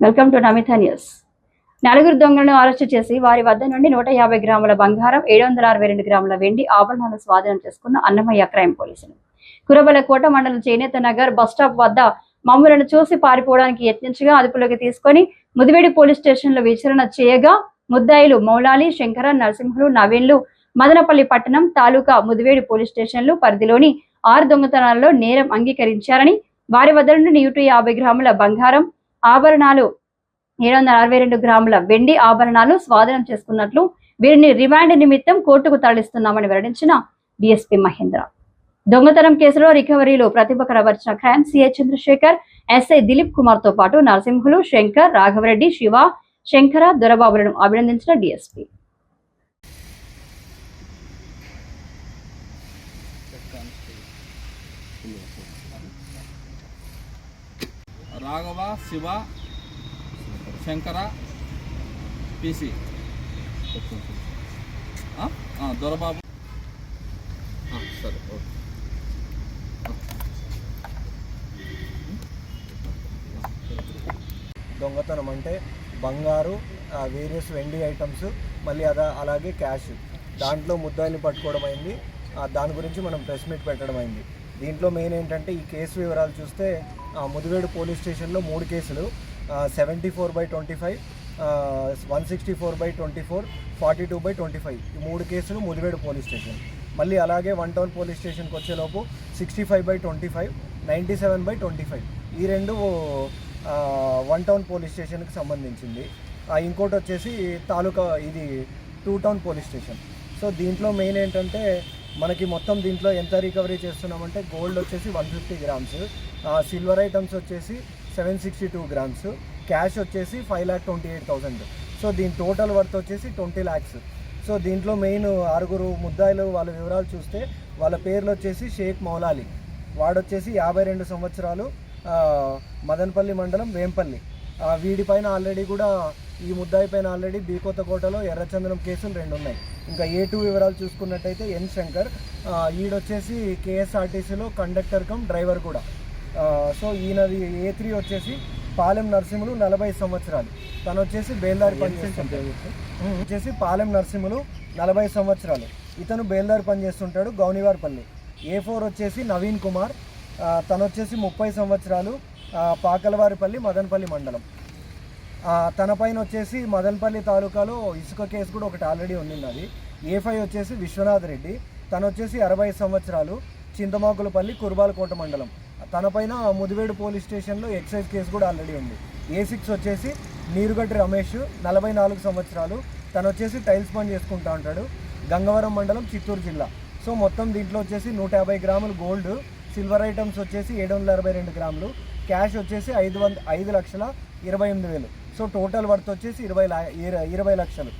Welcome to Namitha news. నలుగురు దొంగలను arrest చేసి వారి వద్ద నుండి నూట యాభై గ్రాముల బంగారం ఏడు వందల అరవై రెండు గ్రాముల వెండి ఆభరణాలు స్వాధీనం చేసుకున్న అన్నమయ్య క్రైమ్ పోలీసులు. కురబల కోట మండలం చేనేత నగర్ బస్టాప్ వద్ద మమ్ములను చూసి పారిపోవడానికి యత్నించగా అదుపులోకి తీసుకొని ముదివేడి పోలీస్ స్టేషన్లో విచారణ చేయగా ముద్దాయిలు మౌలాలి శంకర నరసింహులు నవీన్లు మదనపల్లి పట్టణం తాలూకా ముదివేడి పోలీస్ స్టేషన్లు పరిధిలోని ఆరు దొంగతనాల్లో నేరం అంగీకరించారని వారి వద్ద నుండి నూట యాభై గ్రాముల బంగారం ఆభరణాలు ఏడు వందల అరవై రెండు గ్రాముల వెండి ఆభరణాలు స్వాధీనం చేసుకున్నట్లు వీరిని రిమాండ్ నిమిత్తం కోర్టుకు తరలిస్తున్నామని వెల్లడించిన డిఎస్పీ మహేంద్ర. దొంగతనం కేసులో రికవరీలో ప్రతిభ కనబరిచిన crime CI Chandrasekhar SI Dilip కుమార్తో పాటు నరసింహులు శంకర్ రాఘవరెడ్డి శివ శంకర దొరబాబులను అభినందించిన డిఎస్పీ రాఘవ శివ శంకర పిసి దొరబాబు. సరే ఓకే. దొంగతనం అంటే బంగారు వేరియస్ వెండి ఐటమ్స్ మళ్ళీ అదా అలాగే క్యాష్. దాంట్లో ముద్దాయిని పట్టుకోవడం అయింది. దాని గురించి మనం ప్రెస్ మీట్ పెట్టడం అయింది. దీంట్లో మెయిన్ ఏంటంటే ఈ కేసు వివరాలు చూస్తే ముదివేడు పోలీస్ స్టేషన్లో మూడు కేసులు seventy four by twenty five one sixty four by twenty four forty two by twenty five ఈ మూడు కేసులు ముదివేడు పోలీస్ స్టేషన్. మళ్ళీ అలాగే వన్ టౌన్ పోలీస్ స్టేషన్కి వచ్చేలోపు sixty five by twenty five ninety seven by twenty five ఈ రెండు one town police స్టేషన్కి సంబంధించింది. ఇంకోటి వచ్చేసి తాలూకా ఇది two town police station. So దీంట్లో మెయిన్ ఏంటంటే మనకి మొత్తం దీంట్లో ఎంత రికవరీ చేస్తున్నామంటే గోల్డ్ వచ్చేసి one fifty grams silver items వచ్చేసి seven sixty two grams cash వచ్చేసి five lakh twenty eight thousand so దీని టోటల్ వర్త్ వచ్చేసి ట్వంటీ ల్యాక్స్ సో దీంట్లో మెయిన్ ఆరుగురు ముద్దాయిలు వాళ్ళ వివరాలు చూస్తే వాళ్ళ పేర్లు వచ్చేసి షేక్ మౌలాలి. వాడొచ్చేసి యాభై రెండు సంవత్సరాలు మదనపల్లి మండలం వేంపల్లి. వీడిపైన ఆల్రెడీ కూడా ఈ ముద్దాయి పైన ఆల్రెడీ బీకోతకోటలో ఎర్రచందనం కేసులు రెండు ఉన్నాయి ఇంకా ఏ టూ వివరాలు చూసుకున్నట్టయితే ఎన్ శంకర్ ఈడొచ్చేసి కేఎస్ఆర్టీసీలో కండక్టర్ కమ్ డ్రైవర్ కూడా. సో ఈయనది ఏ త్రీ వచ్చేసి పాలెం నరసింహులు నలభై సంవత్సరాలు. తను వచ్చేసి బేల్దారి పని చేస్తుంటాడు ఉమ్, వచ్చేసి పాలెం నరసింహులు నలభై సంవత్సరాలు. ఇతను బేల్దారి పని చేస్తుంటాడు గౌనివారిపల్లి. ఏ ఫోర్ వచ్చేసి నవీన్ కుమార్ తను వచ్చేసి ముప్పై సంవత్సరాలు పాకలవారిపల్లి మదనపల్లి మండలం. తన పైన వచ్చేసి మదనపల్లి తాలూకాలో ఇసుక కేసు కూడా ఒకటి ఆల్రెడీ ఉండింది అది. ఏ ఫైవ్ వచ్చేసి విశ్వనాథ్ రెడ్డి తను వచ్చేసి అరవై సంవత్సరాలు చింతమాకులపల్లి కుర్బాలకోట మండలం. తనపైన ముదివేడు పోలీస్ స్టేషన్లో ఎక్సైజ్ కేసు కూడా ఆల్రెడీ ఉంది. ఏ సిక్స్ వచ్చేసి నీరుగడ్డి రమేష్ నలభై నాలుగు సంవత్సరాలు. తను వచ్చేసి టైల్స్ పని చేసుకుంటా ఉంటాడు. గంగవరం మండలం చిత్తూరు జిల్లా. సో మొత్తం దీంట్లో వచ్చేసి నూట యాభై గ్రాములు గోల్డ్ సిల్వర్ ఐటమ్స్ వచ్చేసి ఏడు వందల అరవై రెండు గ్రాములు. క్యాష్ వచ్చేసి ఐదు వంద ఐదు లక్షల ఇరవై ఎనిమిది వేలు. సో టోటల్ వర్త్ వచ్చేసి ఇరవై ఇరవై లక్షలు.